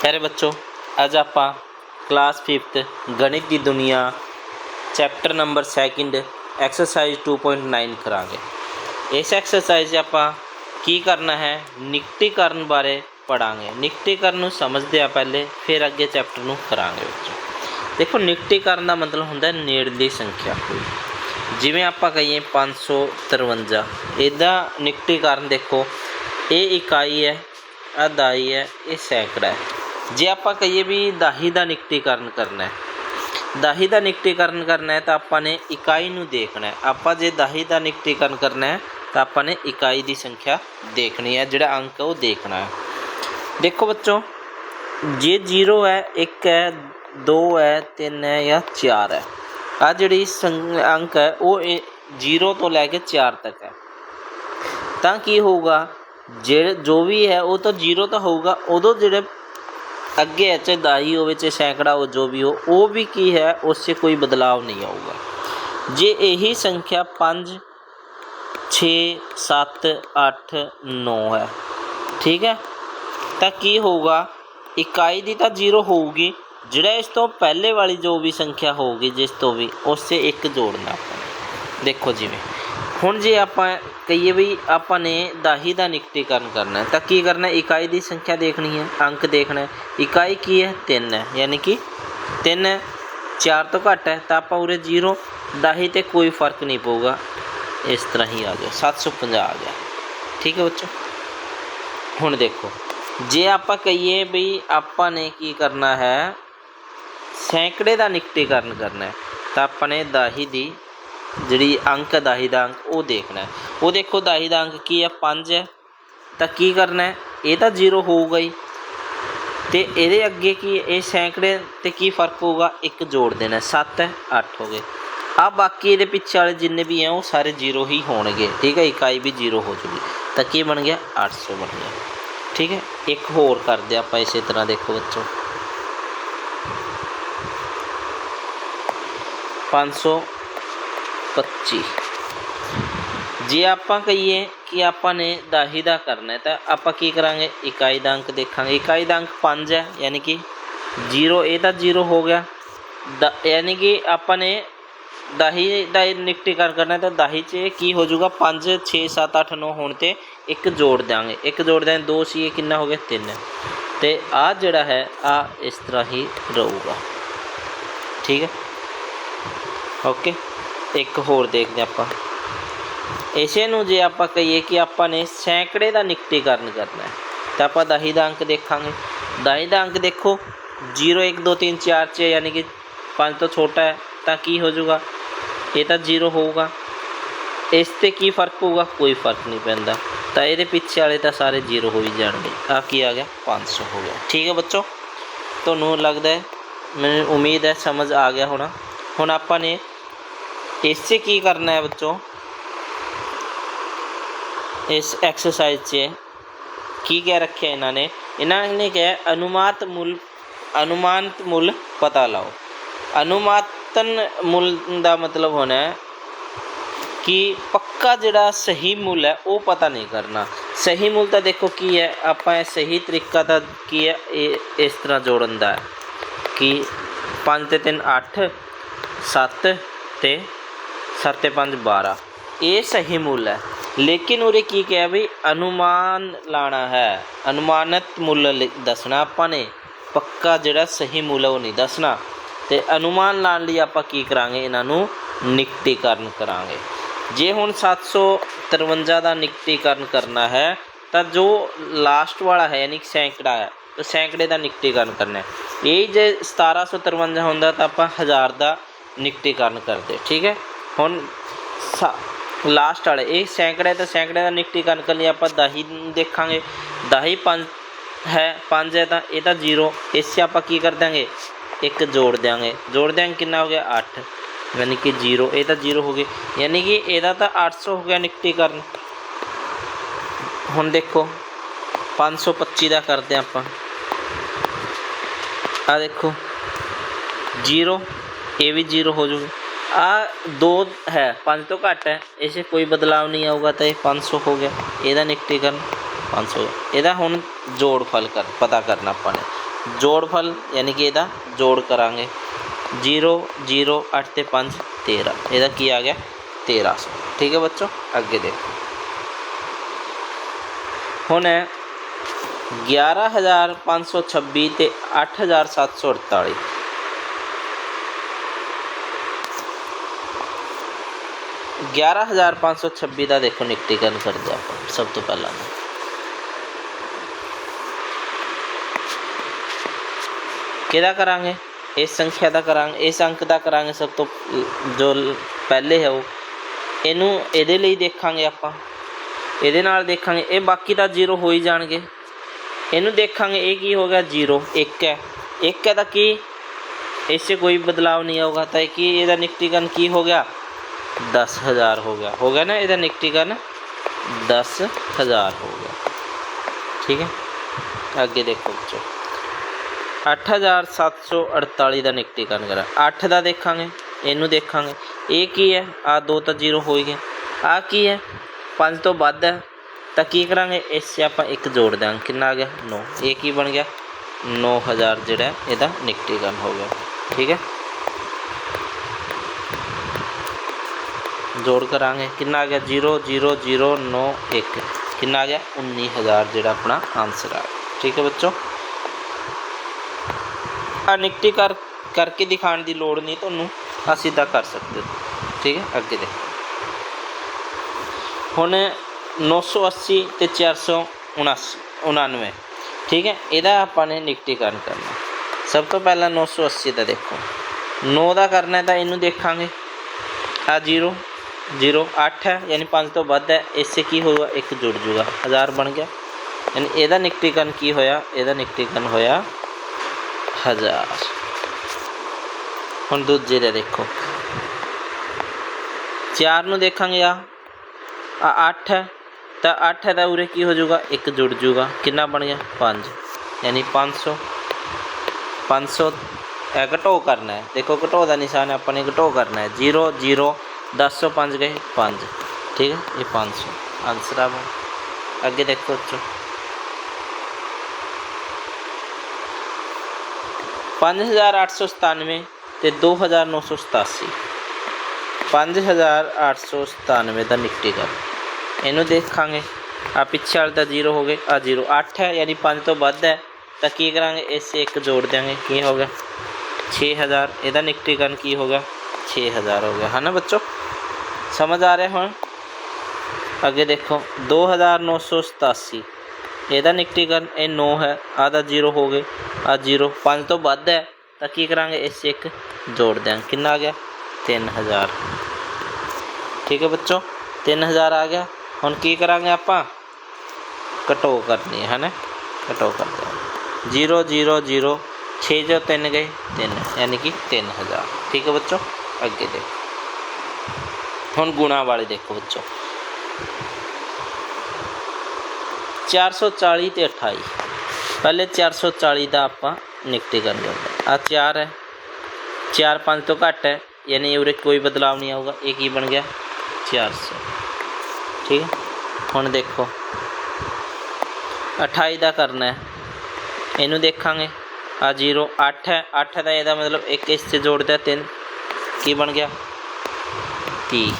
ਪਿਆਰੇ ਬੱਚੋ ਅੱਜ ਆਪਾਂ ਕਲਾਸ 5th ਗਣਿਤ ਦੀ ਦੁਨੀਆ ਚੈਪਟਰ ਨੰਬਰ 2 ਐਕਸਰਸਾਈਜ਼ 2.9 ਕਰਾਂਗੇ ਇਸ ਐਕਸਰਸਾਈਜ਼ 'ਚ ਆਪਾਂ ਕੀ ਕਰਨਾ ਹੈ ਨਿਕਟੀਕਰਨ ਬਾਰੇ ਪੜਾਂਗੇ ਨਿਕਟੀਕਰਨ ਨੂੰ ਸਮਝਦੇ ਆ ਪਹਿਲੇ ਫਿਰ ਅੱਗੇ ਚੈਪਟਰ ਨੂੰ ਕਰਾਂਗੇ ਬੱਚੋ ਦੇਖੋ ਨਿਕਟੀਕਰਨ ਦਾ ਮਤਲਬ ਹੁੰਦਾ ਨੇੜਲੀ ਸੰਖਿਆ ਜਿਵੇਂ ਆਪਾਂ ਕਹੀਏ 553 ਇਹਦਾ ਨਿਕਟੀਕਰਨ ਦੇਖੋ ਇਹ ਇਕਾਈ ਹੈ ਆ ਦਾਈ ਹੈ ਇਹ ਸੈਂਕੜਾ ਹੈ ਜੇ ਆਪਾਂ ਕਹੀਏ ਵੀ ਦਾਹੀ ਦਾ ਨਿਕਟੀਕਰਨ ਕਰਨਾ ਹੈ, ਦਾਹੀ ਦਾ ਨਿਕਟੀਕਰਨ ਕਰਨਾ ਹੈ ਤਾਂ ਆਪਾਂ ਨੇ ਇਕਾਈ ਨੂੰ ਦੇਖਣਾ ਹੈ। ਆਪਾਂ ਜੇ ਦਾਹੀ ਦਾ ਨਿਕਟੀਕਰਨ ਕਰਨਾ ਹੈ, ਤਾਂ ਆਪਾਂ ਨੇ ਇਕਾਈ ਦੀ ਸੰਖਿਆ ਦੇਖਣੀ ਹੈ, ਜਿਹੜਾ ਅੰਕ ਹੈ ਉਹ ਦੇਖਣਾ ਹੈ। ਦੇਖੋ ਬੱਚੋ, ਜੇ 0 ਹੈ 1 ਹੈ 2 ਹੈ 3 ਹੈ ਜਾਂ 4 ਹੈ ਆ ਜਿਹੜੀ ਸੰਗ- ਅੰਕ ਹੈ, ਉਹ 0 ਤੋਂ ਲੈ ਕੇ 4 ਤੱਕ ਹੈ। ਤਾਂ ਕੀ ਹੋਊਗਾ, ਜਿਹੜੇ ਜੋ ਵੀ ਹੈ, ਉਹ ਤਾਂ 0 ਤਾਂ ਹੋਊਗਾ, ਉਦੋਂ ਜਿਹੜੇ ਅੱਗੇ ਹੈ ਚਾਹੇ ਦਾਈ ਹੋਵੇ, ਚਾਹੇ ਸੈਂਕੜਾ ਹੋ ਜੋ ਵੀ ਹੋ, ਉਹ ਵੀ ਕੀ ਹੈ, ਉਸ 'ਚ ਕੋਈ ਬਦਲਾਵ ਨਹੀਂ ਆਊਗਾ। ਜੇ ਇਹੀ ਸੰਖਿਆ 5 6 7 8 9 ਹੈ, ਠੀਕ ਹੈ? ਤਾਂ ਕੀ ਹੋਊਗਾ? ਇਕਾਈ ਦੀ ਤਾਂ 0 ਹੋਊਗੀ। ਜਿਹੜਾ ਇਸ ਤੋਂ ਪਹਿਲੇ ਵਾਲੀ ਜੋ ਵੀ ਸੰਖਿਆ ਹੋਊਗੀ, ਜਿਸ ਤੋਂ ਵੀ, ਉਸ 'ਚ ਇੱਕ ਜੋੜਨਾ ਆਪਾਂ ਦੇਖੋ ਜਿਵੇਂ। ਹੁਣ ਜੇ ਆਪਾਂ ਕਹੀਏ ਵੀ ਆਪਾਂ ਨੇ ਦਾਹੀ ਦਾ ਨਿਕਟੀਕਰਨ ਕਰਨਾ ਤਾਂ ਕੀ ਕਰਨਾ ਇਕਾਈ ਦੀ ਸੰਖਿਆ ਦੇਖਣੀ ਹੈ, ਅੰਕ ਦੇਖਣਾ ਹੈ। ਇਕਾਈ ਕੀ ਹੈ? 3 ਹੈ, ਯਾਨੀ ਕਿ 3 ਹੈ 4 ਤੋਂ ਘੱਟ ਹੈ, ਤਾਂ ਆਪਾਂ ਉਰੇ 0 ਦਾਹੀ ਤੇ ਕੋਈ ਫ਼ਰਕ ਨਹੀਂ ਪਊਗਾ। ਇਸ ਤਰ੍ਹਾਂ ਹੀ ਆ ਗਿਆ 750 ਆ ਗਿਆ। ਠੀਕ ਹੈ ਬੱਚੋ? ਹੁਣ ਦੇਖੋ, ਜੇ ਆਪਾਂ ਕਹੀਏ ਵੀ ਆਪਾਂ ਨੇ ਕੀ ਕਰਨਾ ਹੈ, ਸੈਂਕੜੇ ਦਾ ਨਿਕਟੀਕਰਨ ਕਰਨਾ ਹੈ, ਤਾਂ ਆਪਾਂ ਨੇ ਦਾਹੀ ਦੀ ਜਿਹੜੀ ਅੰਕ ਹੈ ਦਾਹੀ ਦਾ ਅੰਕ, ਉਹ ਦੇਖਣਾ ਉਹ ਦੇਖੋ, ਦਾਹੀ ਦਾ ਅੰਕ ਕੀ ਹੈ 5 ਹੈ। ਤਾਂ ਕੀ ਕਰਨਾ ਹੈ? ਇਹ ਤਾਂ 0 ਹੋਊਗਾ ਹੀ ਤੇ ਇਹਦੇ ਅੱਗੇ ਕੀ ਇਹ ਸੈਂਕੜੇ ਤੇ ਕੀ ਫ਼ਰਕ ਹੋਊਗਾ? ਇੱਕ ਜੋੜ ਦੇਣਾ 7 ਹੈ 8 ਹੋ ਗਏ। ਆ ਬਾਕੀ ਇਹਦੇ ਪਿੱਛੇ ਵਾਲੇ ਜਿੰਨੇ ਵੀ ਆ ਉਹ ਸਾਰੇ 0 ਹੀ ਹੋਣਗੇ। ਠੀਕ ਹੈ, ਇਕਾਈ ਵੀ 0 ਹੋ ਜੂਗੀ। ਤਾਂ ਕੀ ਬਣ ਗਿਆ? 800 ਬਣ ਗਿਆ। ਠੀਕ ਹੈ, ਇੱਕ ਹੋਰ ਕਰਦੇ ਆਪਾਂ ਇਸੇ ਤਰ੍ਹਾਂ ਦੇਖੋ ਬੱਚੋ। 525 ਜੇ ਆਪਾਂ ਕਹੀਏ ਕਿ ਆਪਾਂ ਨੇ ਦਾਹੀ ਦਾ ਕਰਨਾ ਹੈ, ਤਾਂ ਆਪਾਂ ਕੀ ਕਰਾਂਗੇ? ਇਕਾਈ ਦਾ ਅੰਕ ਦੇਖਾਂਗੇ। ਇਕਾਈ ਦਾ ਅੰਕ 5 ਹੈ, ਯਾਨੀ ਕਿ 0 ਇਹ ਤਾਂ 0 ਹੋ ਗਿਆ। ਦ- ਯਾਨੀ ਕਿ ਆਪਾਂ ਨੇ ਦਾਹੀ ਦਾ ਨਿਕਟੀਕਰਨ ਕਰਨਾ ਤਾਂ ਦਾਹੀ 'ਚ ਕੀ ਹੋ ਜਾਊਗਾ? 5 6 7 8 9 ਹੋਣ ਤੇ ਇੱਕ ਜੋੜ ਦਿਆਂਗੇ। ਇੱਕ ਜੋੜ ਦਿਆਂ 2 ਸੀ, ਇਹ ਕਿੰਨਾ ਹੋ ਗਿਆ? 3 ਤੇ ਆ ਜਿਹੜਾ ਹੈ, ਆ ਇਸ ਤਰ੍ਹਾਂ ਹੀ ਰਹੂਗਾ। ਠੀਕ ਹੈ? ਓਕੇ? ਇੱਕ ਹੋਰ ਦੇਖਦੇ ਆਪਾਂ। ਇਸੇ ਨੂੰ ਜੇ ਆਪਾਂ ਕਹੀਏ ਕਿ ਆਪਾਂ ਨੇ ਸੈਂਕੜੇ ਦਾ ਨਿਕਟੀਕਰਨ ਕਰਨਾ ਹੈ, ਤਾਂ ਆਪਾਂ ਦਾਹੀ ਦਾ ਅੰਕ ਦੇਖਾਂਗੇ। ਦਾਹੀ ਦਾ ਅੰਕ ਦੇਖੋ 0 1 2 3 4 6 ਯਾਨੀ ਕਿ 5 ਤੋਂ ਛੋਟਾ ਹੈ, ਤਾਂ ਕੀ ਹੋ ਜਾਊਗਾ? ਇਹ ਤਾਂ 0 ਹੋਊਗਾ। ਇਸ ਤੇ ਕੀ ਫ਼ਰਕ ਪਊਗਾ? ਕੋਈ ਫ਼ਰਕ ਨਹੀਂ ਪੈਂਦਾ। ਤਾਂ ਇਹਦੇ ਪਿੱਛੇ ਵਾਲੇ ਤਾਂ ਸਾਰੇ 0 ਹੋ ਹੀ ਜਾਣਗੇ। ਆ ਕੀ ਆ ਗਿਆ? 500 ਹੋ ਗਿਆ। ਠੀਕ ਹੈ ਬੱਚੋ, ਤੁਹਾਨੂੰ ਲੱਗਦਾ ਹੈ, ਮੈਨੂੰ ਉਮੀਦ ਹੈ, ਸਮਝ ਆ ਗਿਆ ਹੋਣਾ। ਹੁਣ ਆਪਾਂ ਨੇ ਇਸ 'ਚ ਕੀ ਕਰਨਾ ਹੈ ਬੱਚੋ? ਇਸ ਐਕਸਰਸਾਈਜ਼ 'ਚ ਕੀ ਕਹਿ ਰੱਖਿਆ ਇਹਨਾਂ ਨੇ? ਇਹਨਾਂ ਨੇ ਕਿਹਾ, ਅਨੁਮਾਤ ਮੁੱਲ, ਅਨੁਮਾਨਿਤ ਮੁੱਲ ਪਤਾ ਲਾਓ। ਅਨੁਮਾਤਨ ਮੁੱਲ ਦਾ ਮਤਲਬ ਹੋਣਾ ਹੈ ਕਿ ਪੱਕਾ ਜਿਹੜਾ ਸਹੀ ਮੁੱਲ ਹੈ, ਉਹ ਪਤਾ ਨਹੀਂ ਕਰਨਾ। ਸਹੀ ਮੁੱਲ ਤਾਂ ਦੇਖੋ ਕੀ ਹੈ, ਆਪਾਂ ਇਹ ਸਹੀ ਤਰੀਕਾ ਤਾਂ ਕੀ ਹੈ, ਇਹ ਇਸ ਤਰ੍ਹਾਂ ਜੋੜਨ ਦਾ ਕਿ 5 ਤੇ 3 8 7 ਤੇ 7 ਤੇ 5 12 ਇਹ ਸਹੀ ਮੁੱਲ ਹੈ। ਲੇਕਿਨ ਉਰੇ ਕੀ ਕਿਹਾ ਵੀ ਅਨੁਮਾਨ ਲਾਣਾ ਹੈ। ਅਨੁਮਾਨਿਤ ਮੁੱਲ ਲਿ- ਦੱਸਣਾ ਆਪਾਂ ਨੇ। ਪੱਕਾ ਜਿਹੜਾ ਸਹੀ ਮੁੱਲ ਉਹ ਨਹੀਂ ਦੱਸਣਾ। ਤੇ ਅਨੁਮਾਨ ਲਾਣ ਲਈ ਆਪਾਂ ਕੀ ਕਰਾਂਗੇ? ਇਹਨਾਂ ਨੂੰ ਨਿਕਟੀਕਰਨ ਕਰਾਂਗੇ। ਜੇ ਹੁਣ 753 ਦਾ ਨਿਕਟੀਕਰਨ ਕਰਨਾ ਹੈ, ਤਾਂ ਜੋ ਲਾਸਟ ਵਾਲਾ ਹੈ, ਯਾਨੀ ਕਿ ਸੈਂਕੜਾ ਹੈ, ਤਾਂ ਸੈਂਕੜੇ ਦਾ ਨਿਕਟੀਕਰਨ ਕਰਨਾ ਹੈ। ਇਹ ਜੇ 1753 ਹੁੰਦਾ, ਤਾਂ ਆਪਾਂ ਹਜ਼ਾਰ ਦਾ ਨਿਕਟੀਕਰਨ ਕਰਦੇ। ਠੀਕ ਹੈ? ਹੁਣ ਲਾਸਟ ਵਾਲੇ, ਇਹ ਸੈਂਕੜੇ ਤੇ ਸੈਂਕੜੇ ਦਾ ਨਿਕਟੀਕਰਨ ਕਰਨ ਲਈ ਆਪਾਂ ਦਾਹੀ ਦੇਖਾਂਗੇ। ਦਾਹੀ 5 ਹੈ 5 ਹੈ ਤਾਂ ਇਹ ਤਾਂ 0 ਇਸ 'ਚ ਆਪਾਂ ਕੀ ਕਰ ਦਾਂਗੇ ਇੱਕ ਜੋੜ ਦਿਆਂਗੇ। ਜੋੜ ਦਿਆਂਗੇ ਕਿੰਨਾ ਹੋ ਗਿਆ? 8 ਯਾਨੀ ਕਿ 0 ਇਹ ਤਾਂ 0 ਹੋ ਗਏ। ਯਾਨੀ ਕਿ ਇਹਦਾ ਤਾਂ 800 ਹੋ ਗਿਆ ਨਿਕਟੀਕਰਨ ਹੁਣ ਦੇਖੋ 525 ਦਾ ਕਰਦੇ ਹਾਂ ਆਪਾਂ। ਆ ਦੇਖੋ। 0 ਇਹ ਵੀ 0 ਹੋ ਜੂਗਾ ਆ 2 ਹੈ 5 ਤੋਂ ਘੱਟ ਹੈ ਇਸ 'ਚ ਕੋਈ ਬਦਲਾਵ ਨਹੀਂ ਆਊਗਾ ਤਾਂ ਇਹ 500 ਹੋ ਗਿਆ ਇਹਦਾ ਨਿਕਟੀਕਰਨ 500 ਇਹਦਾ ਹੁਣ ਜੋੜ ਫਲ ਕਰ ਪਤਾ ਕਰਨਾ ਆਪਾਂ ਨੇ ਜੋੜਫਲ ਯਾਨੀ ਕਿ ਇਹਦਾ ਜੋੜ ਕਰਾਂਗੇ 0 0 8 ਤੇ 5 13 ਇਹਦਾ ਕੀ ਆ ਗਿਆ 1300 ਠੀਕ ਹੈ ਬੱਚੋ ਅੱਗੇ ਦੇਖੋ ਹੁਣ ਹੈ 11526 ਤੇ 8748 11526 ਦਾ ਦੇਖੋ ਨਿਕਟੀਕਰਨ ਕਰਦੇ ਆਪਾਂ, ਸਭ ਤੋਂ ਪਹਿਲਾਂ। ਕਿਹਦਾ ਕਰਾਂਗੇ? ਇਸ ਸੰਖਿਆ ਦਾ ਕਰਾਂਗੇ ਇਸ ਅੰਕ ਦਾ ਕਰਾਂਗੇ ਸਭ ਤੋਂ, ਜੋ ਪਹਿਲੇ ਹੈ ਉਹ। ਇਹਨੂੰ ਇਹਦੇ ਲਈ ਦੇਖਾਂਗੇ ਆਪਾਂ। ਇਹਦੇ ਨਾਲ ਦੇਖਾਂਗੇ, ਇਹ ਬਾਕੀ ਤਾਂ ਜ਼ੀਰੋ ਹੋ ਹੀ ਜਾਣਗੇ। ਇਹਨੂੰ ਦੇਖਾਂਗੇ, ਇਹ ਕੀ ਹੋ ਗਿਆ? ਜ਼ੀਰੋ, ਇੱਕ ਹੈ। ਇੱਕ ਹੈ ਤਾਂ ਕੀ? ਇਸ 'ਚ ਕੋਈ ਬਦਲਾਵ ਨਹੀਂ ਆਊਗਾ। ਤਾਂ ਇਹ ਕੀ, ਇਹਦਾ ਨਿਕਟੀਕਰਨ ਕੀ ਹੋ ਗਿਆ? 10000 ਹੋ ਗਿਆ ਹੋ ਗਿਆ ਨਾ ਇਹਦਾ ਨਿਕਟੀਕਰਨ 10000 ਹੋ ਗਿਆ ਠੀਕ ਹੈ ਅੱਗੇ ਦੇਖੋ ਬੱਚੋ 8748 ਦਾ ਨਿਕਟੀਕਰਨ ਕਰਾਂ 8 ਦਾ ਦੇਖਾਂਗੇ ਇਹਨੂੰ ਦੇਖਾਂਗੇ ਇਹ ਕੀ ਹੈ ਆ ਦੋ ਤਾਂ ਜ਼ੀਰੋ ਹੋ ਹੀ ਗਏ ਆ ਕੀ ਹੈ 5 ਤੋਂ ਵੱਧ ਹੈ ਤਾਂ ਕੀ ਕਰਾਂਗੇ ਇਸ 'ਚ ਆਪਾਂ ਇੱਕ ਜੋੜ ਦਾਂਗੇ ਕਿੰਨਾ ਆ ਗਿਆ 9 ਇਹ ਕੀ ਬਣ ਗਿਆ 9000 ਜਿਹੜਾ ਹੈ, ਇਹਦਾ ਨਿਕਟੀਕਰਨ ਹੋ ਗਿਆ ਠੀਕ ਹੈ ਜੋੜ ਕਰਾਂਗੇ। ਕਿੰਨਾ ਆ ਗਿਆ? 0 0 0 9 1 ਕਿੰਨਾ ਆ ਗਿਆ? 19000 ਜਿਹੜਾ ਆਪਣਾ ਆਨਸਰ ਆ। ਠੀਕ ਹੈ ਬੱਚੋ? ਆ ਨਿਕਟੀ ਕਰ, ਕਰਕੇ ਦਿਖਾਉਣ ਦੀ ਲੋੜ ਨਹੀਂ ਤੁਹਾਨੂੰ। ਆ ਸਿੱਧਾ ਕਰ ਸਕਦੇ ਹੋ। ਠੀਕ ਹੈ? ਅੱਗੇ ਦੇਖੋ। ਹੁਣ 980 ਤੇ 479 ਠੀਕ ਹੈ? ਇਹਦਾ ਆਪਾਂ ਨੇ ਨਿਕਟੀਕਰਨ ਕਰਨਾ। ਸਭ ਤੋਂ ਪਹਿਲਾਂ 980 ਦਾ ਦੇਖੋ। 9 ਦਾ ਕਰਨਾ ਤਾਂ ਇਹਨੂੰ ਦੇਖਾਂਗੇ। ਆ 0 0 8 ਹੈ, ਯਾਨੀ 5 ਤੋਂ ਵੱਧ ਹੈ, ਇਸੇ ਕੀ ਹੋਊਗਾ? ਇੱਕ ਜੁੜ ਜੂਗਾ। 1000 ਬਣ ਗਿਆ। ਯਾਨੀ ਇਹਦਾ ਨਿਕਟੀਕਰਨ ਕੀ ਹੋਇਆ? ਇਹਦਾ ਨਿਕਟੀਕਰਨ ਹੋਇਆ 1000 ਹੁਣ ਦੂਜੇ ਦੇ ਦੇਖੋ। 4 ਨੂੰ ਦੇਖਾਂਗੇ ਆ। ਆ 8 ਹੈ। ਤਾਂ 8 ਦਾ ਉਰੇ ਕੀ ਹੋ ਜਾਊਗਾ ਇੱਕ ਜੁੜ ਜੂਗਾ। ਕਿੰਨਾ ਬਣ ਗਿਆ? 5 ਯਾਨੀ 500 500 ਇਹ ਘਟੋ ਕਰਨਾ ਹੈ। ਦੇਖੋ, ਘਟੋ ਦਾ ਨਿਸ਼ਾਨ ਆਪਾਂ ਨੇ ਘਟੋ ਕਰਨਾ ਹੈ। 0 0 10 ਤੋਂ 5 ਗਏ 5 ਠੀਕ ਹੈ ਇਹ 500 ਆਨਸਰ ਆ ਵਾ। ਅੱਗੇ ਦੇਖੋ ਬੱਚੋ 5897 ਤੇ 2987 5897 ਦਾ ਨਿਕਟੀਕਰਨ ਇਹਨੂੰ ਦੇਖਾਂਗੇ ਆ ਪਿੱਛੇ ਵਾਲੇ ਦਾ 0 ਹੋ ਗਏ ਆ 0 8 ਹੈ ਯਾਨੀ 5 ਤੋਂ ਵੱਧ ਹੈ ਤਾਂ ਕੀ ਕਰਾਂਗੇ ਇਸ 'ਚ ਇੱਕ ਜੋੜ ਦਿਆਂਗੇ ਕੀ ਹੋ ਗਿਆ 6000 ਇਹਦਾ ਨਿਕਟੀਕਰਨ ਕੀ ਹੋ ਗਿਆ 6000 ਹੋ ਗਿਆ ਹੈ ਨਾ ਬੱਚੋ ਸਮਝ ਆ ਰਿਹਾ ਹੁਣ ਅੱਗੇ ਦੇਖੋ 2987 ਇਹਦਾ ਨਿਕਟੀਕਰਨ ਇਹ 9 ਹੈ ਆਹ ਦਾ 0 ਹੋ ਗਏ ਆ 0 5 ਤੋਂ ਵੱਧ ਹੈ ਤਾਂ ਕੀ ਕਰਾਂਗੇ ਇਸ 'ਚ ਇੱਕ ਜੋੜ ਦਿਆਂਗੇ ਕਿੰਨਾ ਆ ਗਿਆ 3000 ਠੀਕ ਹੈ ਬੱਚੋ 3000 ਆ ਗਿਆ ਹੁਣ ਕੀ ਕਰਾਂਗੇ ਆਪਾਂ ਘਟੋ ਕਰਨੀ ਹੈ ਨਾ ਘਟੋ ਕਰਦੇ ਹਾਂ 0 0 0 6 ਜੋ 3 ਗਏ 3 ਯਾਨੀ ਕਿ 3000 ਠੀਕ ਹੈ ਬੱਚੋ ਅੱਗੇ ਦੇਖੋ ਹੁਣ ਗੁਣਾ ਵਾਲੇ ਦੇਖੋ ਬੱਚੋ 440 ਤੇ 28 ਪਹਿਲੇ 440 ਦਾ ਆਪਾਂ ਨਿਕਟੀ ਕਰ ਲੈਂਦੇ ਆ 4 ਹੈ। 4 5 ਤੋਂ ਘੱਟ ਹੈ। ਯਾਨੀ ਉਰੇ ਕੋਈ ਬਦਲਾਵ ਨਹੀਂ ਆਊਗਾ। ਇਹ ਕੀ ਬਣ ਗਿਆ? 400 ਠੀਕ ਹੈ। ਹੁਣ ਦੇਖੋ। 28 ਦਾ ਕਰਨਾ ਹੈ। ਇਹਨੂੰ ਦੇਖਾਂਗੇ। ਆ 0 8 ਹੈ। 8 ਦਾ ਇਹਦਾ ਮਤਲਬ ਇੱਕ ਇਸ 'ਚ ਜੋੜਦਾ 3 ਕੀ ਬਣ ਗਿਆ? 30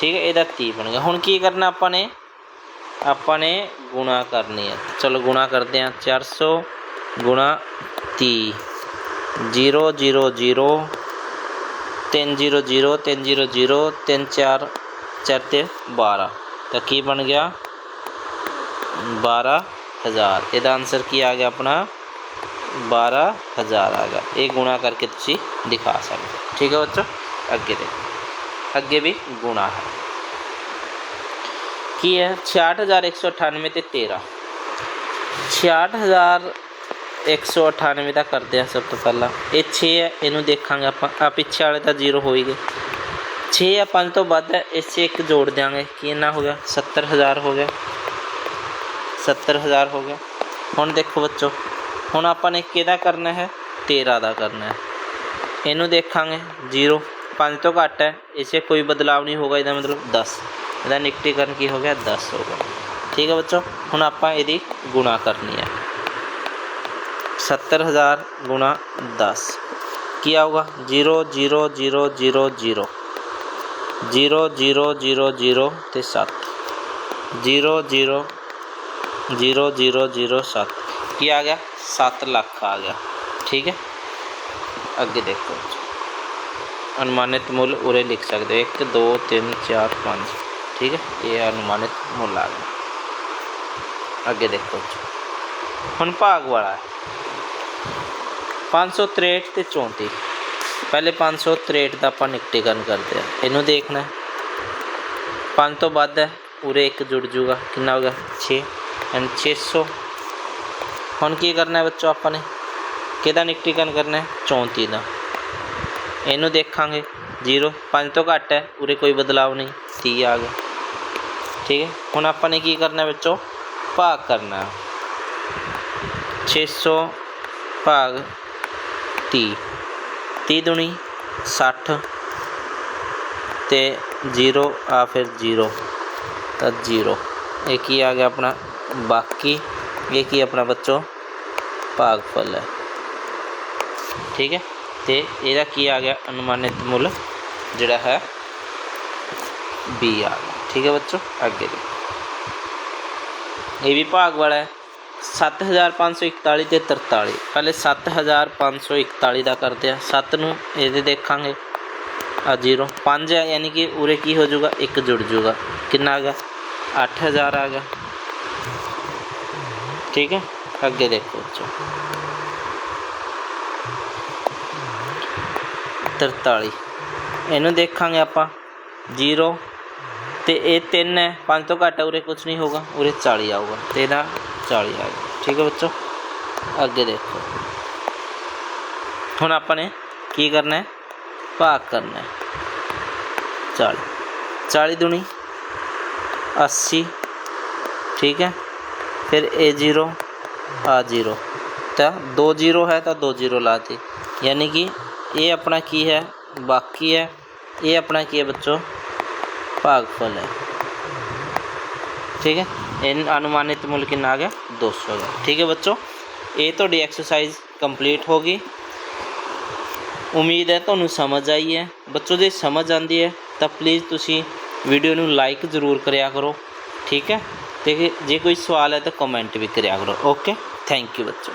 ਠੀਕ ਹੈ, ਇਹਦਾ 30 ਬਣ ਗਿਆ। ਹੁਣ ਕੀ ਕਰਨਾ ਆਪਾਂ ਨੇ? ਆਪਾਂ ਨੇ ਗੁਣਾ ਕਰਨੀ ਹੈ। ਚਲੋ ਗੁਣਾ ਕਰਦੇ ਹਾਂ। 400 ਗੁਣਾ 30 0 0 0 3 0 0 3 0 0 3 4 4 ਤੇ 12 ਤਾਂ ਕੀ ਬਣ ਗਿਆ? 12000 ਇਹਦਾ ਆਨਸਰ ਕੀ ਆ ਗਿਆ ਆਪਣਾ? 12000 ਆ ਗਿਆ। ਇਹ ਗੁਣਾ ਕਰਕੇ ਤੁਸੀਂ ਦਿਖਾ ਸਕਦੇ ਹੋ। ਠੀਕ ਹੈ ਬੱਚੋ? ਅੱਗੇ ਦੇਖੋ। ਅੱਗੇ ਵੀ ਗੁਣਾ ਹੈ। ਕੀ ਹੈ? 66198 ਤੇ 13 66198 ਦਾ ਕਰਦੇ ਆ ਸਭ ਤੋਂ ਪਹਿਲਾਂ। ਇਹ 6 ਹੈ, ਇਹਨੂੰ ਦੇਖਾਂਗੇ ਆਪਾਂ। ਆ ਪਿੱਛੇ ਵਾਲੇ ਤਾਂ 0 ਹੋ ਹੀ ਗਏ। 6 ਆ 5 ਤੋਂ ਵੱਧ ਹੈ, ਇਸ 'ਚ ਇੱਕ ਜੋੜ ਦਿਆਂਗੇ। ਕੀ ਇੰਨਾ ਹੋ ਗਿਆ? 70000 ਹੋ ਗਿਆ। 70000 ਹੋ ਗਿਆ। ਹੁਣ ਦੇਖੋ ਬੱਚੋ, ਹੁਣ ਆਪਾਂ ਨੇ ਕਿਹਦਾ ਕਰਨਾ ਹੈ? 13 ਦਾ ਕਰਨਾ ਹੈ। ਇਹਨੂੰ ਦੇਖਾਂਗੇ। 0 पाँच तो घट है इसे कोई बदलाव नहीं होगा यदा मतलब दस यदा निकटीकरण की हो गया दस हो गया ठीक है बच्चों हूँ आप गुणा करनी है सत्तर हज़ार गुणा दस किया होगा zero zero zero zero zero zero zero zero zero तो सत्त zero zero zero zero zero सत्त आ गया सत्त लख आ गया ठीक है अगे देखो बच्चों ਅਨੁਮਾਨਿਤ ਮੁੱਲ ਉਰੇ ਲਿਖ ਸਕਦੇ ਹੋ। 1 2 3 4 5 ਠੀਕ ਹੈ? ਇਹ ਅਨੁਮਾਨਿਤ ਮੁੱਲ ਆ ਗਿਆ। ਅੱਗੇ ਦੇਖੋ। ਹੁਣ ਭਾਗ ਵਾਲਾ ਹੈ। 563 ਤੇ 34 ਪਹਿਲੇ 563 ਦਾ ਆਪਾਂ ਨਿਕਟੀਕਰਨ ਕਰਦੇ ਆ ਇਹਨੂੰ ਦੇਖਣਾ ਹੈ। 5 ਤੋਂ ਵੱਧ ਹੈ। ਉਰੇ ਇੱਕ ਜੁੜ ਜੂਗਾ। ਕਿੰਨਾ ਹੋਗਾ 6 ਐਂਡ 600 ਹੁਣ ਕੀ ਕਰਨਾ ਹੈ ਬੱਚੋ ਆਪਾਂ ਨੇ? ਕਿਹਦਾ ਨਿਕਟੀਕਰਨ ਕਰਨਾ ਹੈ? 34 ਦਾ। ਇਹਨੂੰ ਦੇਖਾਂਗੇ 0 5 ਤੋਂ ਘੱਟ ਹੈ ਉਰੇ ਕੋਈ ਬਦਲਾਵ ਨਹੀਂ 30 ਆ ਗਿਆ ਠੀਕ ਹੈ ਹੁਣ ਆਪਾਂ ਨੇ ਕੀ ਕਰਨਾ ਹੈ ਬੱਚੋ ਭਾਗ ਕਰਨਾ ਹੈ 600 ਭਾਗ 30 30 ਦੁਣੀ 60 ਤੇ 0 ਆ ਫਿਰ 0 ਤਾਂ 0 ਇਹ ਕੀ ਆ ਗਿਆ ਆਪਣਾ ਬਾਕੀ ਇਹ ਕੀ ਆਪਣਾ ਬੱਚੋ ਭਾਗਫਲ ਹੈ ਠੀਕ ਹੈ ਤੇ ਇਹਦਾ ਕੀ ਆ ਗਿਆ ਅਨੁਮਾਨਿਤ ਮੁੱਲ, ਜਿਹੜਾ ਹੈ b ਆ ਗਿਆ। ਠੀਕ ਹੈ ਬੱਚੋ, ਅੱਗੇ ਦੇਖੋ। ਇਹ ਵੀ ਭਾਗ ਵਾਲਾ ਹੈ। 7541 ਤੇ 43 ਪਹਿਲੇ 7541 ਦਾ ਕਰਦੇ ਆ। 7 ਨੂੰ ਇਹਦੇ ਦੇਖਾਂਗੇ। ਆ 0 5 ਹੈ, ਯਾਨੀ ਕਿ ਉਰੇ ਕੀ ਹੋ ਜਾਊਗਾ? ਇੱਕ ਜੁੜ ਜਾਊਗਾ। ਕਿੰਨਾ ਆ ਗਿਆ? 8000 ਆ ਗਿਆ। ਠੀਕ ਹੈ? ਅੱਗੇ ਦੇਖੋ ਬੱਚੋ। 43 ਇਹਨੂੰ ਦੇਖਾਂਗੇ ਆਪਾਂ 0 ਤੇ ਇਹ 3 ਹੈ 5 ਤੋਂ ਘੱਟ ਹੈ ਉਰੇ ਕੁਝ ਨਹੀਂ ਹੋਗਾ ਉਰੇ 40 ਆਊਗਾ ਤੇ ਇਹਦਾ 40 ਆ ਗਿਆ ਠੀਕ ਹੈ ਬੱਚੋ ਅੱਗੇ ਦੇਖੋ ਹੁਣ ਆਪਾਂ ਨੇ ਕੀ ਕਰਨਾ ਹੈ ਭਾਗ ਕਰਨਾ ਹੈ 40 40 ਦੁਣੀ 80 ਠੀਕ ਹੈ ਫਿਰ ਇਹ 0 ਆ 0 ਤਾਂ 2 0 ਹੈ ਤਾਂ 2 0 ਲਾਤੇ ਯਾਨੀ ਕਿ ਇਹ अपना की है बाकी है ये अपना की है बच्चों भागफल है ठीक है इन अनुमानित मूल्य कितना आ गया दो सौ ਠੀਕ ਹੈ ਬੱਚੋ? ਇਹ ਤੁਹਾਡੀ ਐਕਸਰਸਾਈਜ਼ ਕੰਪਲੀਟ ਹੋ ਗਈ। ਉਮੀਦ ਹੈ ਤੁਹਾਨੂੰ ਸਮਝ ਆਈ ਹੈ। ਬੱਚੋ, ਜੇ ਸਮਝ ਆਂਦੀ ਹੈ, ਤਾਂ ਪਲੀਜ਼ ਤੁਸੀਂ ਵੀਡੀਓ ਨੂੰ ਲਾਈਕ ਜ਼ਰੂਰ ਕਰਿਆ ਕਰੋ। ਠੀਕ ਹੈ? ਤੇ ਜੇ ਕੋਈ ਸਵਾਲ ਹੈ ਤਾਂ ਕਮੈਂਟ ਵੀ ਕਰਿਆ ਕਰੋ। ਓਕੇ ਥੈਂਕ ਯੂ ਬੱਚੋ।